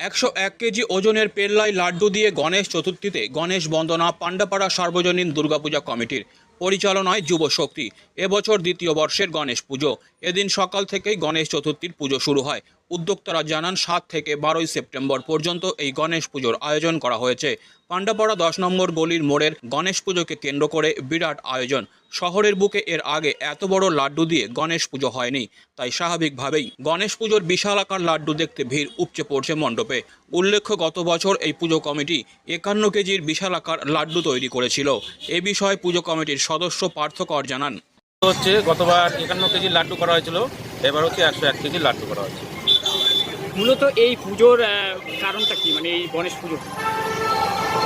একশো এক কেজি ওজনের পেল্লাই লাড্ডু দিয়ে গণেশ চতুর্থীতে গণেশ বন্দনা পাণ্ডাপাড়া সার্বজনীন দুর্গাপূজা কমিটির পরিচালনায় যুব শক্তি। এবছর দ্বিতীয় বর্ষের গণেশ পুজো। এদিন সকাল থেকেই গণেশ চতুর্থীর পুজো শুরু হয়। উদ্যোক্তারা জানান, সাত থেকে বারোই সেপ্টেম্বর পর্যন্ত এই গণেশ পুজোর আয়োজন করা হয়েছে। পাণ্ডাপাড়া দশ নম্বর গলির মোড়ের গণেশ পুজোকে কেন্দ্র করে বিরাট আয়োজন। শহরের বুকে এর আগে এত বড় লাড্ডু দিয়ে গণেশ পুজো হয়নি। তাই স্বাভাবিকভাবেই গণেশ পুজোর বিশাল আকার লাড্ডু দেখতে ভিড় উপচে পড়ছে মণ্ডপে। উল্লেখ্য, গত বছর এই পুজো কমিটি একান্ন কেজির বিশাল আকার লাড্ডু তৈরি করেছিল। এ বিষয়ে পুজো কমিটির সদস্য পার্থকর জানান। হচ্ছে গতবার একান্ন কেজি লাড্ডু করা হয়েছিল এবার হচ্ছে একশো এক কেজি লাড্ডু করা হয়েছে। মূলত এই পুজোর কারণটা কি? মানে এই গণেশ পুজো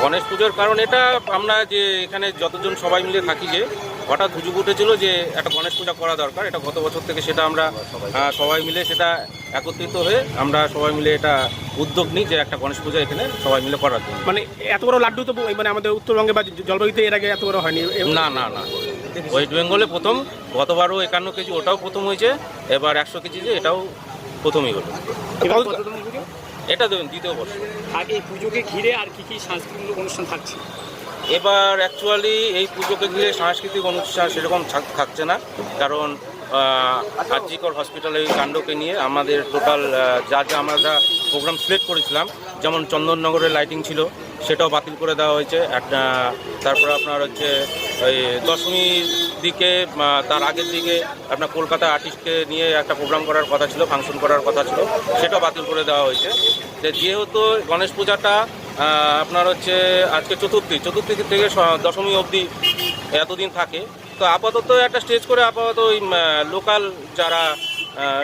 গণেশ পুজোর কারণ এটা আমরা যে এখানে যতজন সবাই মিলে থাকি যে হঠাৎ হুজুগ উঠেছিল যে একটা গণেশ পূজা করা দরকার এটা গত বছর থেকে সেটা আমরা সবাই মিলে সেটা একত্রিত হয়ে আমরা সবাই মিলে এটা উদ্যোগ নিই যে একটা গণেশ পূজা এখানে সবাই মিলে করার জন্য। মানে এত বড় লাড্ডু তো মানে আমাদের উত্তরবঙ্গে বা জলপাইগুড়িতে এর আগে এত বড় হয়নি। না না না। ওয়েস্ট বেঙ্গলে প্রথম গতবারও একান্ন কেজি ওটাও প্রথম হয়েছে এবার একশো কেজি যে এটাও প্রথমই হলো। এটা দেবেন দ্বিতীয় বর্ষ। আগে পুজোকে ঘিরে আর কি কি সাংস্কৃতিক অনুষ্ঠান থাকছে? এবার অ্যাকচুয়ালি এই পুজোকে ঘিরে সাংস্কৃতিক অনুষ্ঠান সেরকম থাক- থাকছে না। কারণ আর্জিকর হসপিটালে এই কাণ্ডকে নিয়ে আমাদের টোটাল যা যা আমরা প্রোগ্রাম সিলেক্ট করেছিলাম, যেমন চন্দননগরের লাইটিং ছিল, সেটাও বাতিল করে দেওয়া হয়েছে। একটা তারপর আপনার হচ্ছে ওই দশমীর দিকে তার আগের দিকে আপনার কলকাতা আর্টিস্টকে নিয়ে একটা প্রোগ্রাম করার কথা ছিল ফাংশন করার কথা ছিল, সেটাও বাতিল করে দেওয়া হয়েছে। যেহেতু গণেশ পূজাটা আপনার হচ্ছে আজকে চতুর্থী চতুর্থী থেকে দশমী অবধি এতদিন থাকে। তো আপাতত একটা স্টেজ করে আপাতত ওই লোকাল যারা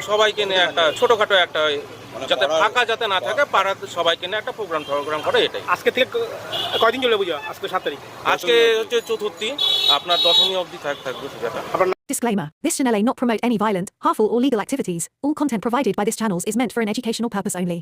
সবাইকে নিয়ে একটা ছোটোখাটো একটা যাতে ফাঁকা যাতে না থাকে পাড়াতে সবাইকে নিয়ে একটা প্রোগ্রাম প্রোগ্রাম করে এটাই। আজকে থেকে কয়দিন চলে পুজো আজকে সাত তারিখ। আজকে হচ্ছে চতুর্থী আপনার দশমী অবধি থাক- থাকবে পূজাটা Disclaimer This channel may not promote any violent, harmful, or legal activities. All content provided by this channel is meant for an educational purpose only.